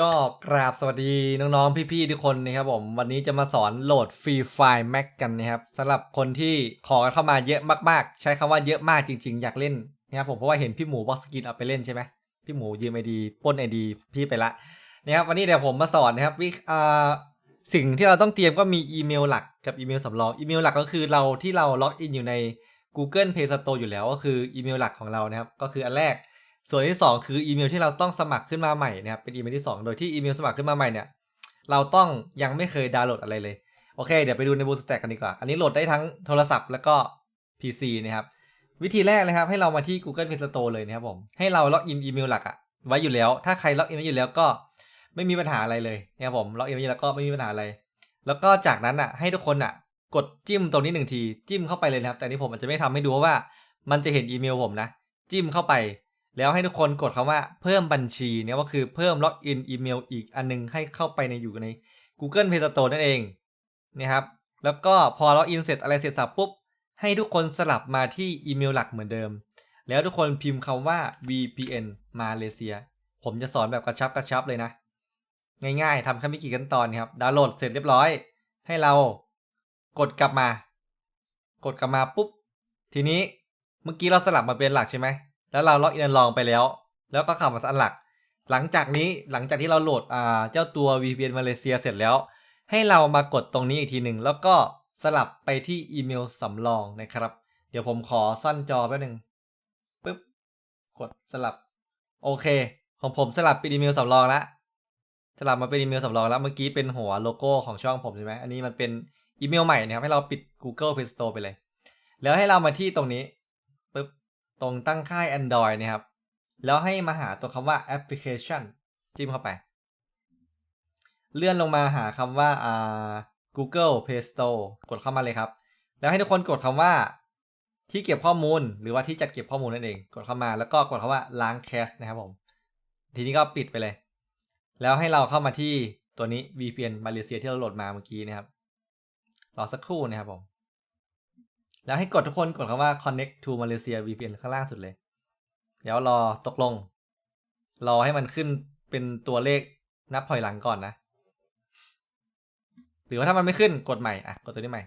ก็กราบสวัสดีน้องๆ พี่ๆ ทุกคนนะครับผม วันนี้จะมาสอนโหลดฟรีไฟล์ Mac กันนะครับสำหรับคนที่ขอเข้ามาเยอะมากๆ ใช้คำว่าเยอะมากจริง ๆ อยากเล่นนะครับผมเพราะว่าเห็นพี่หมูบ็อกสกินเอาไปเล่นใช่ไหมพี่หมูยืมไอดีป้นไอดีพี่ไปละนะครับวันนี้เดี๋ยวผมมาสอนนะครับวิอ่าสิ่งที่เราต้องเตรียมก็มีอีเมลหลักกับอีเมลสำรองอีเมลหลักก็คือเราที่เราล็อกอินอยู่ใน Google Play Store อยู่แล้วก็คืออีเมลหลักของเรานะครับก็คืออันแรก ส่วนที่ 2 คืออีเมลที่เราต้องสมัครขึ้นมาใหม่นะครับเป็นอีเมลที่ 2 โดยที่อีเมลสมัครขึ้นมาใหม่เนี่ยเราต้องยังไม่เคยดาวน์โหลดอะไรเลยโอเค เดี๋ยวไปดูในบูสแต็กกันดีกว่า อันนี้โหลดได้ทั้งโทรศัพท์แล้วก็ PC นะครับวิธีแรกเลยครับ ให้เรามาที่ Google Play Store เลยนะครับผมให้เราล็อกอินอีเมลหลักอะไว้อยู่แล้ว ถ้าใครล็อกอินไว้อยู่แล้วก็ไม่มีปัญหาอะไรเลยนะครับผมล็อกอินไว้แล้วก็ไม่มีปัญหาอะไร แล้วก็จากนั้นอะให้ทุกคนอะกดจิ้มตรงนี้หนึ่งทีจิ้มเข้าไปเลยนะครับ แต่นี้ผมอาจจะไม่ทำให้ดูเพราะว่า มันจะเห็นอีเมลผมนะ จิ้มเข้าไป แล้วให้ทุกคนกดคำว่าเพิ่มบัญชีเนี่ยก็คือเพิ่มล็อกอินอีเมลอีกอันนึงให้เข้าไปในอยู่ใน Google Play Store นั่นเองนะครับแล้วก็พอล็อกอินเสร็จอะไรเสร็จสับปุ๊บ ให้ทุกคนสลับมาที่อีเมลหลักเหมือนเดิม แล้วทุกคนพิมพ์คำว่า VPN มาเลเซีย ผมจะสอนแบบกระชับกระชับเลยนะ ง่ายๆทำแค่ไม่กี่ขั้นตอนครับดาวน์โหลดเสร็จเรียบร้อย ให้เรากดกลับมา กดกลับมาปุ๊บ ทีนี้เมื่อกี้เราสลับมาเป็นหลักใช่ไหม แล้วเราล็อกอินลองไปแล้ว แล้วก็เข้ามาอันหลัก หลังจากนี้หลังจากที่เราโหลดอ่าเจ้าตัว VPN มาเลเซียเสร็จแล้ว ให้เรามากดตรงนี้อีกทีหนึ่งแล้วก็สลับไปที่อีเมลสำรองนะครับ เดี๋ยวผมขอซ่อนจอแป๊บนึงปึ๊บกดสลับ โอเคของผมสลับเป็นอีเมลสำรองและสลับมาเป็นอีเมลสำรองแล้วเมื่อกี้เป็นหัวโลโก้ของช่องผมใช่ไหมอันนี้มันเป็นอีเมลใหม่นะครับให้เราปิด Google Play Store ไปเลย แล้วให้เรามาที่ตรงนี้ปึ๊บ ตรงตั้งค่าย Android นะครับ แล้วให้มาหาตัวคำว่า application จิ้มเข้าไป เลื่อนลงมาหาคำว่าอ่า Google Play Store กดเข้ามาเลยครับ แล้วให้ทุกคนกดคำว่าที่เก็บข้อมูลหรือว่าที่จัดเก็บข้อมูลนั่นเอง กดเข้ามาแล้วก็กดคำว่าล้างแคชนะครับผม ทีนี้ก็ปิดไปเลย แล้วให้เราเข้ามาที่ตัวนี้ VPN มาเลเซียที่เราโหลดมาเมื่อกี้นะครับ รอสักครู่นะครับผม แล้วให้กดทุกคนกดคำว่า connect to Malaysia VPN ข้างล่างสุดเลย แล้วรอตกลง รอให้มันขึ้นเป็นตัวเลขนับถอยหลังก่อนนะ หรือว่าถ้ามันไม่ขึ้นกดใหม่ อะ กดตัวนี้ใหม่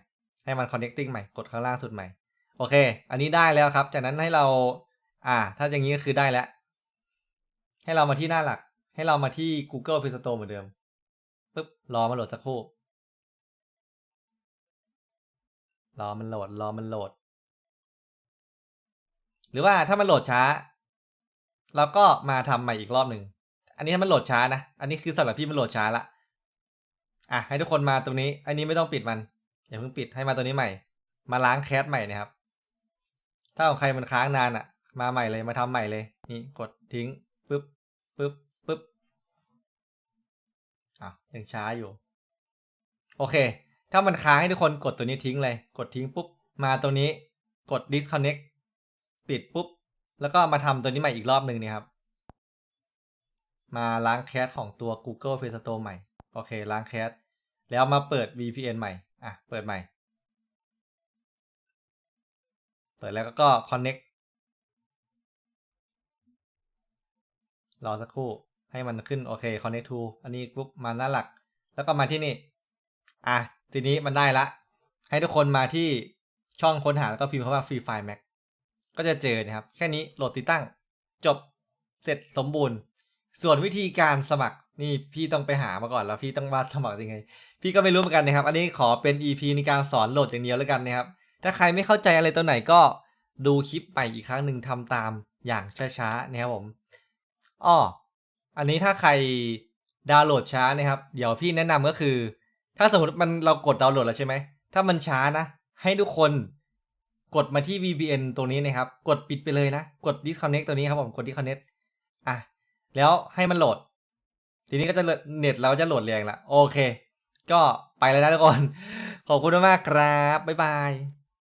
ให้มัน connecting ใหม่ กดข้างล่างสุดใหม่ โอเค อันนี้ได้แล้วครับ จากนั้นให้เรา อ่า ถ้าอย่างนี้ก็คือได้แล้ว ให้เรามาที่หน้าหลัก ให้เรามาที่ Google Play Store เหมือนเดิม ปึ๊บ รอมาโหลดสักครู่ รอมันโหลด รอมันโหลด หรือว่าถ้ามันโหลดช้า เราก็มาทำใหม่อีกรอบหนึ่ง อันนี้ถ้ามันโหลดช้านะ อันนี้คือสำหรับพี่มันโหลดช้าละ อะให้ทุกคนมาตรงนี้ อันนี้ไม่ต้องปิดมัน อย่าเพิ่งปิดให้มาตัวนี้ใหม่ มาล้างแคสใหม่นะครับ ถ้าของใครมันค้างนานอะ่ะ มาใหม่เลยมาทำใหม่เลย นี่กดทิ้งปึ๊บปึ๊บปึ๊บอะยังช้าอยู่ โอเค ถ้ามันค้างให้ทุกคนกดตัวนี้ทิ้งเลย กดทิ้งปุ๊บ มาตัวนี้ กด disconnect ปิดปุ๊บ แล้วก็มาทำตัวนี้ใหม่อีกรอบหนึ่งนี่ครับ มาล้างแคสของตัว Google Play Store ใหม่ โอเค ล้างแคส แล้วมาเปิด VPN ใหม่ อะ เปิดใหม่ เปิดแล้วก็ connect รอสักครู่ ให้มันขึ้น โอเค connect to อันนี้ปุ๊บ มาหน้าหลัก แล้วก็มาที่นี่ อะทีนี้มันได้ละ ให้ทุกคนมาที่ช่องค้นหาแล้วก็พิมพ์คำว่า Free Fire Mac ก็จะเจอนะครับ แค่นี้โหลดติดตั้งจบเสร็จสมบูรณ์ ส่วนวิธีการสมัครนี่พี่ต้องไปหามาก่อนแล้วพี่ต้องมาสมัครยังไง พี่ก็ไม่รู้เหมือนกันนะครับ อันนี้ขอเป็น EP ในการสอนโหลดอย่างเดียวแล้วกันนะครับ ถ้าใครไม่เข้าใจอะไรตัวไหนก็ดูคลิปไปอีกครั้งหนึ่งทำตามอย่างช้าๆนะครับผมอ้ออันนี้ถ้าใครดาวน์โหลดช้านะครับ เดี๋ยวพี่แนะนำก็คือ ถ้าสมมติมันเรากดดาวน์โหลดแล้วใช่ไหม ถ้ามันช้านะ ให้ทุกคนกดมาที่ VPN ตรงนี้นะครับ กดปิดไปเลยนะ กด disconnect ตัวนี้ครับผม กด disconnect อะ แล้วให้มันโหลด ทีนี้ก็จะเน็ตเราจะโหลดแรงละ โอเค ก็ไปแล้วนะทุกคน ขอบคุณมากครับ บ๊ายบาย